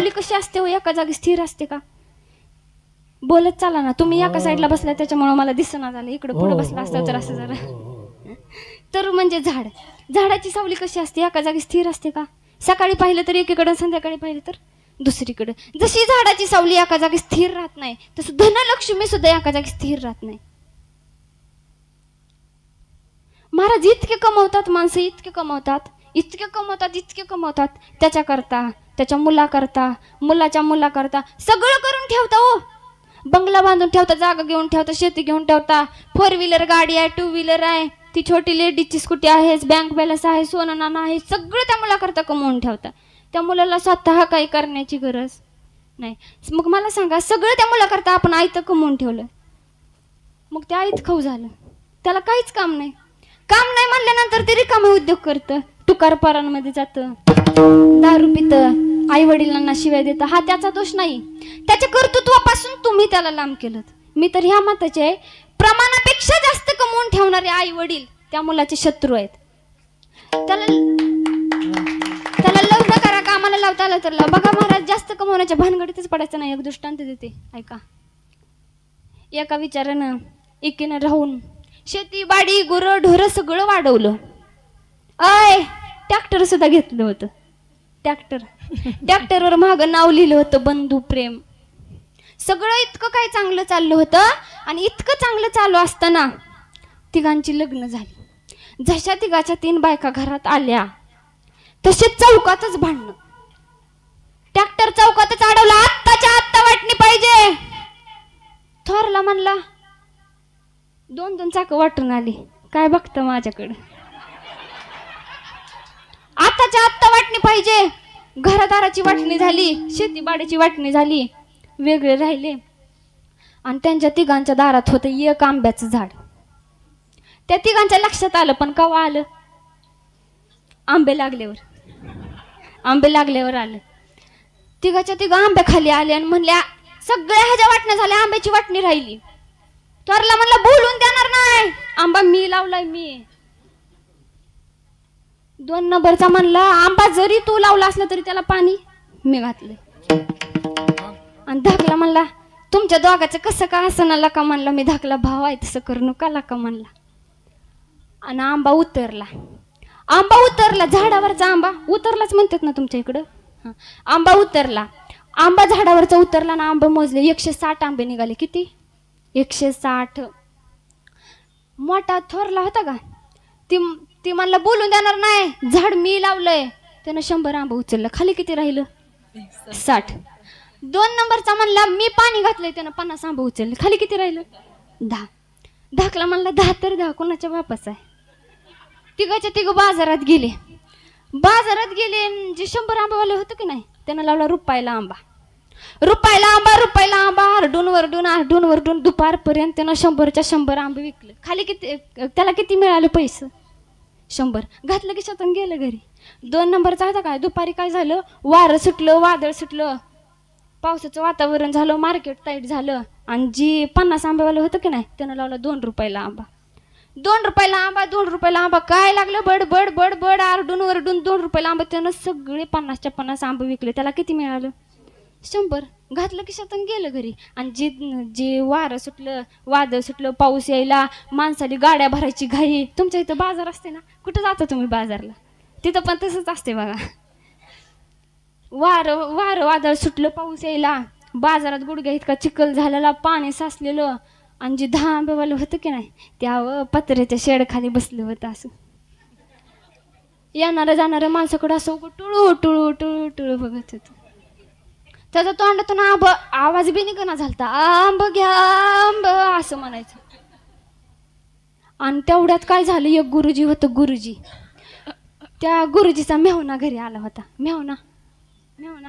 सावली कशी असते हो? एका जागी स्थिर असते का? बोलत चाला ना. तुम्ही एका साईडला बसला त्याच्यामुळे मला दिसना झालं. इकडे पुढे बसला असता तर असं जरा तर म्हणजे झाड. झाडाची सावली कशी असते? एका जागी स्थिर असते का? सकाळी पाहिलं तर एकीकडे संध्याकाळी पाहिलं तर दुसरीकडे. जशी झाडाची सावली एका जागी स्थिर राहत नाही तसं धनलक्ष्मी सुद्धा एका जागी स्थिर राहत नाही. महाराज इतके कमवतात माणसं इतके कमवतात. इतके कमवतात इतके कमवतात. त्याच्याकरता त्याच्या मुलाकरता मुलाच्या मुलाकरता सगळं करून ठेवता हो. बंगला बांधून ठेवता जागा घेऊन ठेवता शेती घेऊन ठेवता. फोर व्हीलर गाडी आहे टू व्हीलर आहे. ती छोटी लेडीजची स्कूटी आहे बँक बॅलन्स आहे सोनं नाणं आहे सगळं त्या मुलाकरता कमवून ठेवता. त्या मुलाला स्वतः काही करण्याची गरज नाही. मग मला सांगा सगळं त्या मुलाकरता आपण आईत कमवून ठेवलं. मग ते आईत खाऊ झालं. त्याला काहीच काम नाही. काम नाही म्हणल्यानंतर ते रिकामे उद्योग करतं. तुकारपरांमध्ये जातं. दारू पितं. आई वडिलांना शिवाय देता हा त्याचा दोष नाही. त्याच्या कर्तृत्वापासून तुम्ही त्याला लांब केलं मी तर ह्या मताचे आहे प्रमाणापेक्षा जास्त कमवून ठेवणारे आई वडील त्या मुलाचे शत्रू आहेत. त्याला त्याला लग्न करा कामाला लावता आलं तर लावा. बघा महाराज जास्त कमवण्याच्या भानगडीतच पडायचं नाही. एक दृष्टांत देते. ऐका. एका विचारानं एकीनं राहून शेती बाडी गुरं ढोरं सगळं वाढवलं. अय ट्रॅक्टर सुद्धा घेतलं होतं. टॅक्टर टॅक्टरवर माग नाव लिहिलं होतं बंधू प्रेम. सगळं इतकं काय चांगलं चाललं होतं आणि इतकं चांगलं चालू असताना तिघांची लग्न झाली. जशा तिघाच्या तीन बायका घरात आल्या तसे चौकातच भांडणं. ट्रॅक्टर चौकातच अडवला आत्ताच्या आत्ता वाटणी पाहिजे. थोरला म्हणला दोन दोन चाक वाटून आली. काय बघतं माझ्याकडं? आताच्या आत्ता वाटणी पाहिजे. घरादाराची वाटणी झाली शेतीबाडीची वाटणी झाली वेगळे राहिले. आणि त्यांच्या तिघांच्या दारात होतं एक आंब्याचं झाड. त्या तिघांच्या लक्षात आलं पण कवा आलं? आंबे लागल्यावर. आंबे लागल्यावर आलं. तिघाच्या तिघ आंब्या खाली आले आणि म्हणल्या सगळ्या ह्याच्या वाटण्या झाल्या आंब्याची वाटणी राहिली. थोरला म्हणला बोलून देणार नाही. आंबा मी लावलाय मी. दोन नंबरचा म्हणला आंबा जरी तू लावला असला तरी त्याला पाणी मी घातलं आणि धाकला म्हणला तुमच्या दोघाचं कसं का असं का म्हणलं? मी धाकला भाव आहे तसं करू नका का म्हणला? आणि आंबा उतरला. आंबा उतरला झाडावरचा आंबा. उतरलाच म्हणतात ना तुमच्या इकडं? हां. आंबा उतरला. आंबा झाडावरचा उतरला ना आंबा मोजले. एकशे साठ आंबे निघाले. किती? एकशे साठ. मोठा थोरला होता का? ती ती म्हणलं बोलून देणार नाही. झाड मी लावलंय. त्यानं शंभर आंबा उचललं. खाली किती राहिलं? साठ. दोन नंबरचा म्हणला मी पाणी घातलंय. त्यानं पन्नास आंबा उचलले. खाली किती राहिलं? दहा. धाकला म्हणला दहा तर दहा. कोणाच्या वापस आहे? तिघाच्या तिघ बाजारात गेले. बाजारात गेले जे शंभर आंबावाले होतं की नाही त्यानं लावला रुपायला आंबा. रुपायला आंबा रुपायला आंबा. आरडून वरडून आरडून वरडून दुपारपर्यंत त्यानं शंभरच्या शंभर आंबे विकले. खाली किती त्याला किती मिळाले पैसे? शंभर. घातलं की शतन गेलं घरी. दोन नंबरचा होता काय? दुपारी काय झालं? वारं सुटलं वादळ सुटलं. पावसाचं वातावरण झालं मार्केट टाईट झालं. आणि जी पन्नास आंब्यावालं होतं की नाही त्यानं लावलं दोन रुपयाला आंबा. दोन रुपयाला आंबा दोन रुपयाला आंबा. काय लागलं? बड बड बड बड आरडून वरडून दोन रुपयाला आंबा. त्यानं सगळे पन्नासच्या पन्नास आंबे विकले. त्याला किती मिळालं? शंभर. घातलं की शतन गेलं घरी. आणि जे जे वारं सुटलं वादळ सुटलं पाऊस यायला माणसाली गाड्या भरायची घाई तुमच्या इथं बाजार असते ना? कुठं जाता तुम्ही बाजारला? तिथं पण तसंच असते बघा. वारं वारं वादळ सुटलं पाऊस यायला बाजारात गुडघ्या इतका चिखल झालेला पाणी साचलेलं आणि जे दहा आंबेवालं होतं की नाही त्या पत्र्याच्या शेडखाली बसलं होतं असं. येणाऱ्या जाणारं माणसाकडं असं टुळू टुळू टुळू टुळू बघत होतं. त्याचा तोंडातून आंब आवाज बी निघणा झालता. आंब घ्या आंब असं म्हणायचं. आणि तेवढ्यात काय झालं एक गुरुजी होतं गुरुजी. त्या गुरुजीचा मेहना घरी आला होता. मेहना मेवना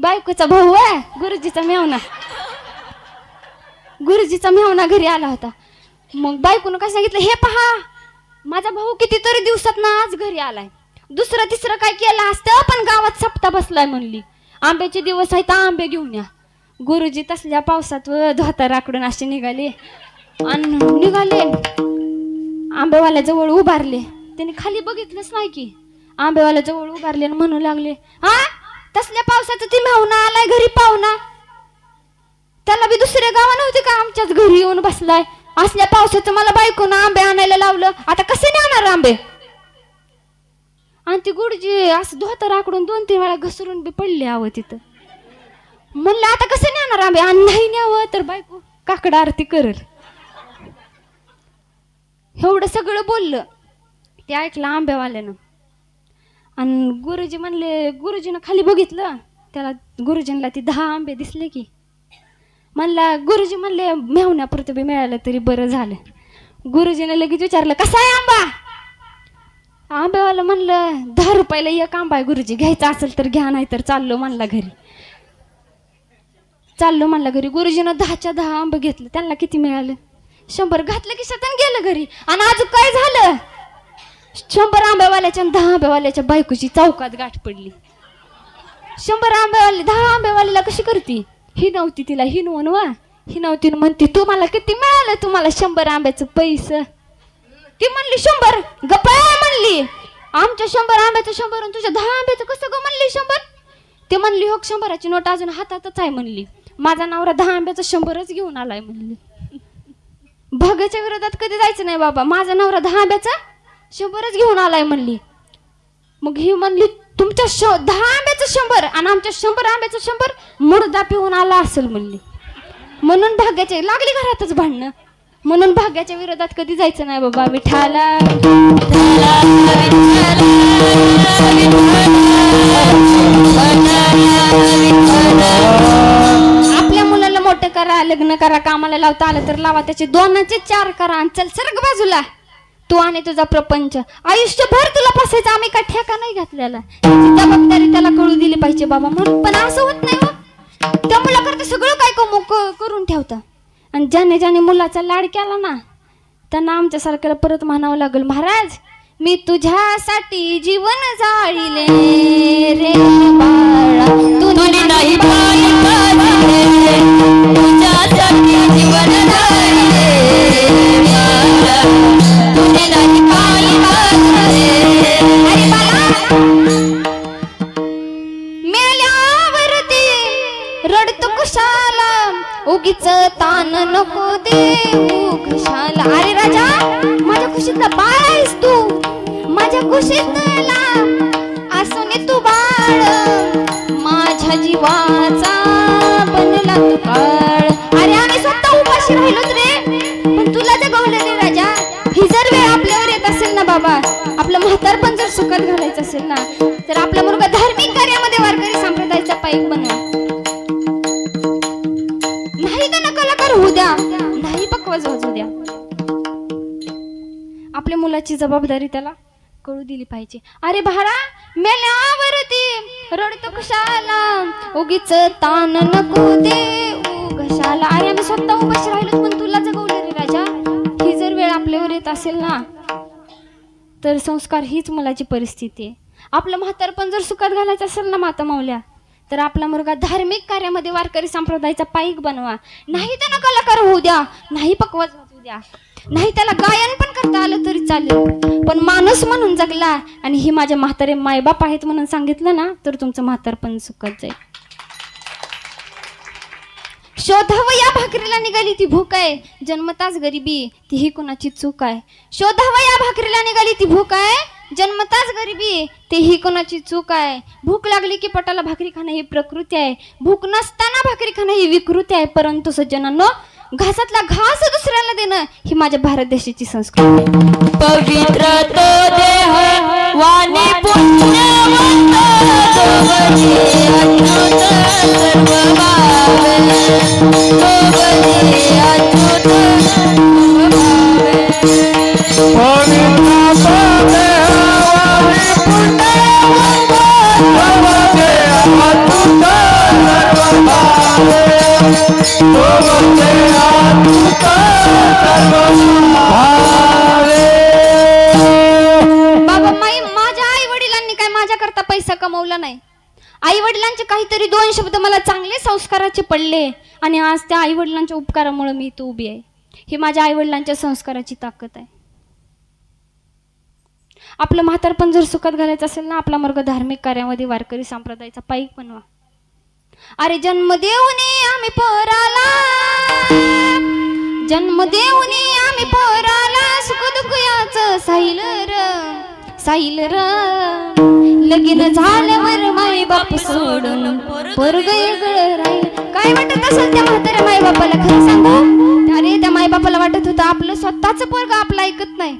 बायकोचा भाऊ आहे गुरुजीचा मेवना गुरुजीचा मेवना घरी आला होता. मग बायकोनं काय सांगितलं हे पहा माझा भाऊ कितीतरी दिवसात ना आज घरी आलाय. दुसरं तिसरं काय केलं असतं पण गावात सप्ता बसलाय म्हणली. आंब्याचे दिवस आहेत आंबे घेऊन या. गुरुजी तसल्या पावसात व धोताराकडून असे निघाले. आणि निघाले. आंबेवाल्या जवळ उभारले. त्याने खाली बघितलंच नाही की. आंबेवाल्या जवळ उभारले आणि म्हणू लागले हा तसल्या पावसाचं ती मेहुणा आलाय घरी पाहुणा. त्याला बी दुसऱ्या गावा नव्हते का? आमच्याच घरी येऊन बसलाय. असल्या पावसाचं मला बायकोनं आंबे आणायला लावलं. आता कसे नेणार आंबे? आणि ती गुडजी असं धोतर आकडून दोन तीन वेळा घसरून बी पडली आव तिथं. म्हणलं आता कसं नेणार आंबे आणि नाही न्यावं तर बायको काकड आरती करल. एवढं सगळं बोललं. ते ऐकलं आंब्यावाल्यानं. आणि गुरुजी म्हणले गुरुजीनं खाली बघितलं? त्याला गुरुजींना ती दहा आंबे दिसले की. म्हणला गुरुजी म्हणले मेहण्यापुरतं बी मिळालं तरी बरं झालं. गुरुजीनं लगेच विचारलं कसा आहे आंबा? आंब्यावाला म्हणलं दहा रुपयाला एक आंबा आहे गुरुजी घ्यायचा असेल तर घ्या नाही तर चाललो म्हणला घरी. चाललो म्हणला घरी. गुरुजीनं दहाच्या दहा आंब घेतलं त्यांना किती मिळालं? शंभर घातलं की सतन गेलं घरी. आणि अजून काय झालं? शंभर आंब्यावाल्याच्या दहा आंब्यावाल्याच्या बायकोची चौकात गाठ पडली. शंभर आंब्यावाले दहा आंब्यावाल्याला कशी करती? ही नव्हती तिला ही वा. ही नव्हती म्हणती तुम्हाला किती मिळालं? तुम्हाला शंभर आंब्याचं पैसं. ती म्हणली शंभर. गप्पा म्हणली. आमच्या शंभर आंब्याचं शंभर आणि तुझ्या दहा आंब्याचं कसं ग? म्हणली शंभर. ते म्हणली हो शंभराची नोट अजून हातातच आहे म्हणली. माझा नवरा दहा आंब्याचं शंभरच घेऊन आलाय म्हणली. भागाच्या विरोधात कधी जायचं नाही बाबा. माझा नवरा दहा आंब्याचा शंभरच घेऊन आलाय म्हणली. मग ही म्हणली तुमच्या श दहा आंब्याचं शंभर आणि आमच्या शंभर आंब्याचं शंभर मुडदा पिऊन आला असेल म्हणली. म्हणून भाग्याचे लागली घरातच भांडणं. म्हणून भाग्याच्या विरोधात कधी जायचं नाही बाबा. विठाला आपल्या मुलाला मोठं करा लग्न करा कामाला लावता आलं तर लावा. त्याचे दोनाचे चार करा आणि चल सरक बाजूला. तू आणि तुझा प्रपंच. आयुष्यभर तुला फसायचं आम्ही का ठेका नाही घातलेला. जबाबदारी त्याला कळू दिली पाहिजे बाबा. म्हणून पण असं होत नाही हो. त्या मुलाकरता सगळं काय करून ठेवतं? आणि ज्याने ज्याने मुलाचा लाड केला ना त्यांना आमच्यासारख्याला परत म्हणावं लागेल महाराज मी तुझ्यासाठी जीवन जाळीले. उगीच तान नको देऊ कशाला? अरे राजा माझ्या खुशीतला बाळ आहेस तू. माझ्या खुशीतला असून तू बाळ. माझ्या जीवाचा बनला तू काळ. अरे आम्ही स्वतः उपाशी राहिलोच रे. पण तुला जगवलं रे राजा ही जर वेळ आपल्यावर येत असेल ना बाबा आपलं म्हातारपण जर सुखात घालायचं असेल ना तर आपला मुलगा धर्म आपल्या जबाबदारी त्याला कळू दिली पाहिजे. अरे भारा मेल्यावरती रडतो कशाला? उगीच तान नको दे कशाला अरे आम्ही स्वतः उपाशी राहिलो पण तुला जगवलं रे राजा. ही जर वेळ आपल्यावर येत असेल ना तर संस्कार हीच मुलाची परिस्थिती आहे. आपलं म्हातारपण जर सुखात घालायचं असेल ना माता माऊल्या तर आपला मुलगा धार्मिक कार्यामध्ये वारकरी संप्रदायाचा पाईक बनवा. नाही त्यांना कलाकार होऊ द्या. नाही पकवाच वाजवू द्या. नाही त्याला गायन पण करता आलं तरी चालेल. पण माणूस म्हणून जगला आणि ही माझ्या म्हातारे मायबाप आहेत म्हणून सांगितलं ना तर तुमचं म्हातार पण सुखत जाईल. शोधावं या भाकरीला निघाली ती भूक आहे. जन्मताच गरिबी ती ही कोणाची चूक आहे. शोधावं या भाकरीला निघाली ती भूक आहे. जन्मताच गरिबी ते ही कोणाची चूक आहे. भूक लागली की पटाला भाकरी खाणं ही प्रकृती आहे. भूक नसताना भाकरी खाणं ही विकृती आहे. परंतु सज्जनांनो घासातला घास दुसऱ्याला देणं ही माझ्या भारत देशाची संस्कृती. पवित्र तो देह वाणी पुण्यवंत आई वडिलांचे काहीतरी दोन शब्द मला चांगले संस्काराचे पडले आणि आज त्या आई वडिलांच्या उपकारामुळे मी इथं उभी आहे. ही माझ्या आई वडिलांच्या संस्काराची ताकद आहे. आपलं म्हातारपण जर सुखात घालायचं असेल ना आपला मार्ग धार्मिक कार्यामध्ये वारकरी संप्रदायाचा पाईक बनवा. अरे जन्म देऊनी आम्ही पोराला जन्म देऊनी आम्ही पोराला सुख दुःख याच साहिल र. साईल र. लगीन झाल्यावर माय बाप सोडून पोरग वेगळं राहील. काय वाटत असेल त्या म्हाताऱ्या माय बापाला खरं सांगू? अरे त्या माय बापाला वाटत होतं आपलं स्वतःच पोरग आपलं ऐकत नाही.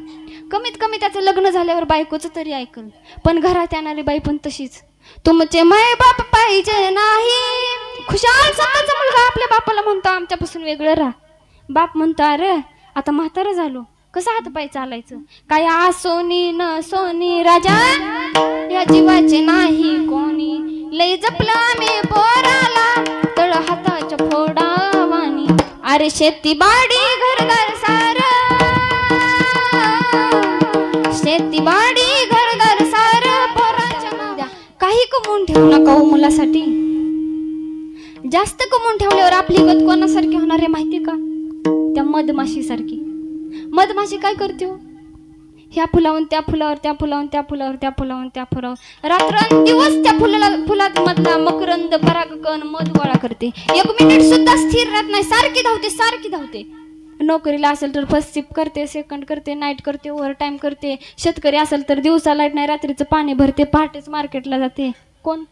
कमीत कमी त्याचं लग्न झाल्यावर बायकोचं तरी ऐकल. पण घरात येणारी बाई पण तशीच. तुमचे माय बाप पाहिजे नाही. खुशाल स्वतःचा मुलगा आपल्या बापाला म्हणतो आमच्यापासून वेगळं राहा. बाप म्हणतो अरे आता म्हातारं झालो. कसं हात पाय चालायचं? काय आसोनी न सोनी राजा या जीवाचे नाही कोणी. लय जपलं आम्ही पोराला तळ हाताच्या फोडावानी. अरे शेती बाडी घरदार सार. शेती बाडी घरदार सार पोराच्या काही कमवून ठेवू नका हो मुलासाठी. जास्त कमवून ठेवल्यावर आपली गत कोणासारखी होणार आहे माहिती का? त्या मधमाशीसारखी. मधमाशी काय करते हो? ह्या फुलावून त्या फुलावर त्या फुलावून त्या फुलावर त्या फुलावून त्या फुलावर. रात्र दिवस त्या फुलाला फुलात मधला मकरंद परागकण मध गोळा करते. एक मिनिट सुद्धा स्थिर राहत नाही. सारखी धावते सारखी धावते. नोकरीला असेल तर फर्स्ट शिफ्ट करते सेकंड करते नाईट करते ओव्हर टाईम करते. शेतकरी असेल तर दिवसा लाइट नाही रात्रीचं पाणी भरते पहाटेच मार्केटला जाते. कोण?